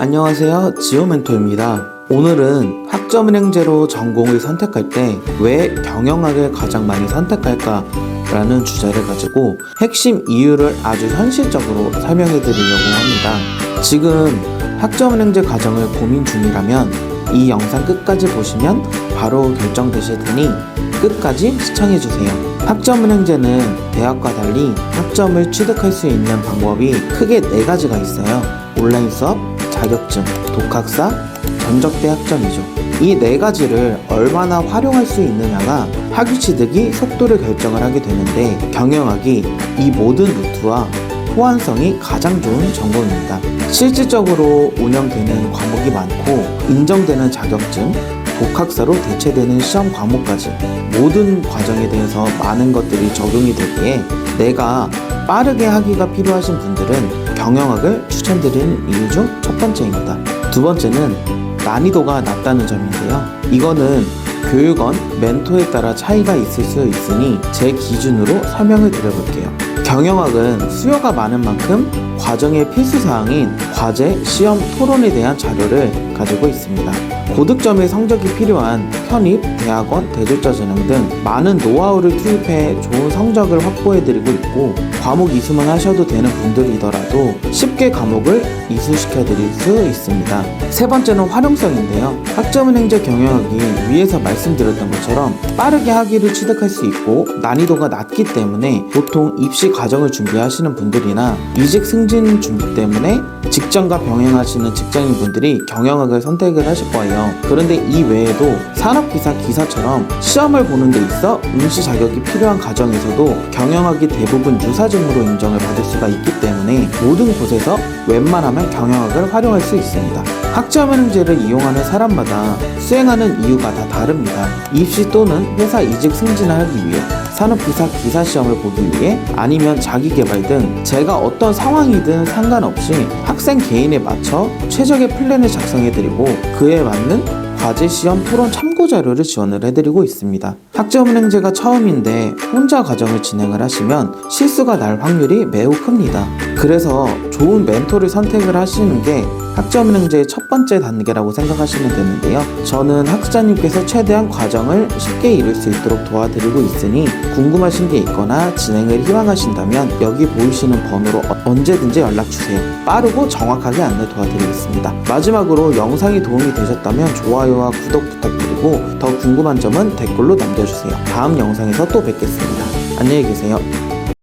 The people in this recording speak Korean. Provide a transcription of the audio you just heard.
안녕하세요. 지오멘토입니다. 오늘은 학점은행제로 전공을 선택할 때 왜 경영학을 가장 많이 선택할까? 라는 주제를 가지고 핵심 이유를 아주 현실적으로 설명해 드리려고 합니다. 지금 학점은행제 과정을 고민 중이라면 이 영상 끝까지 보시면 바로 결정되실 테니 끝까지 시청해 주세요. 학점은행제는 대학과 달리 학점을 취득할 수 있는 방법이 크게 네 가지가 있어요. 온라인 수업, 자격증, 독학사, 전적대 학점이죠. 이 네 가지를 얼마나 활용할 수 있느냐가 학위 취득이 속도를 결정을 하게 되는데 경영학이 이 모든 루트와 호환성이 가장 좋은 전공입니다. 실질적으로 운영되는 과목이 많고 인정되는 자격증, 독학사로 대체되는 시험 과목까지 모든 과정에 대해서 많은 것들이 적용이 되기에 내가 빠르게 하기가 필요하신 분들은 경영학을 추천드리는 이유 중 첫 번째입니다. 두 번째는 난이도가 낮다는 점인데요. 이거는 교육원, 멘토에 따라 차이가 있을 수 있으니 제 기준으로 설명을 드려볼게요. 경영학은 수요가 많은 만큼 과정의 필수 사항인 과제, 시험, 토론에 대한 자료를 가지고 있습니다. 고득점의 성적이 필요한 편입, 대학원, 대졸자 전형 등 많은 노하우를 투입해 좋은 성적을 확보해드리고 있고 과목 이수만 하셔도 되는 분들이더라도 쉽게 과목을 이수시켜 드릴 수 있습니다. 세 번째는 활용성인데요. 학점은 행제 경영학이 위에서 말씀드렸던 것처럼 빠르게 학위를 취득할 수 있고 난이도가 낮기 때문에 보통 입시 과정을 준비하시는 분들이나 이직 승진 준비 때문에 직장과 병행하시는 직장인 분들이 경영학을 선택을 하실 거예요. 그런데 이 외에도 산업기사 기사처럼 시험을 보는 데 있어 응시 자격이 필요한 과정에서도 경영학이 대부분 유사증으로 인정을 받을 수가 있기 때문에 모든 곳에서 웬만하면 경영학을 활용할 수 있습니다. 학점은행제를 이용하는 사람마다 수행하는 이유가 다 다릅니다. 입시 또는 회사 이직 승진을 하기 위해 산업기사 기사 시험을 보기 위해 아니면 자기개발 등 제가 어떤 상황이든 상관없이 학생 개인에 맞춰 최적의 플랜을 작성해드리고 그에 맞는 과제 시험 토론 참고 자료를 지원을 해드리고 있습니다. 학점은행제가 처음인데 혼자 과정을 진행을 하시면 실수가 날 확률이 매우 큽니다. 그래서 좋은 멘토를 선택을 하시는 게 학점은행제의 첫 번째 단계라고 생각하시면 되는데요. 저는 학자님께서 최대한 과정을 쉽게 이룰 수 있도록 도와드리고 있으니 궁금하신 게 있거나 진행을 희망하신다면 여기 보이시는 번호로 어- 언제든지 연락 주세요. 빠르고 정확하게 안내 도와드리겠습니다. 마지막으로 영상이 도움이 되셨다면 좋아요와 구독 부탁드리고 더 궁금한 점은 댓글로 남겨주세요. 다음 영상에서 또 뵙겠습니다. 안녕히 계세요.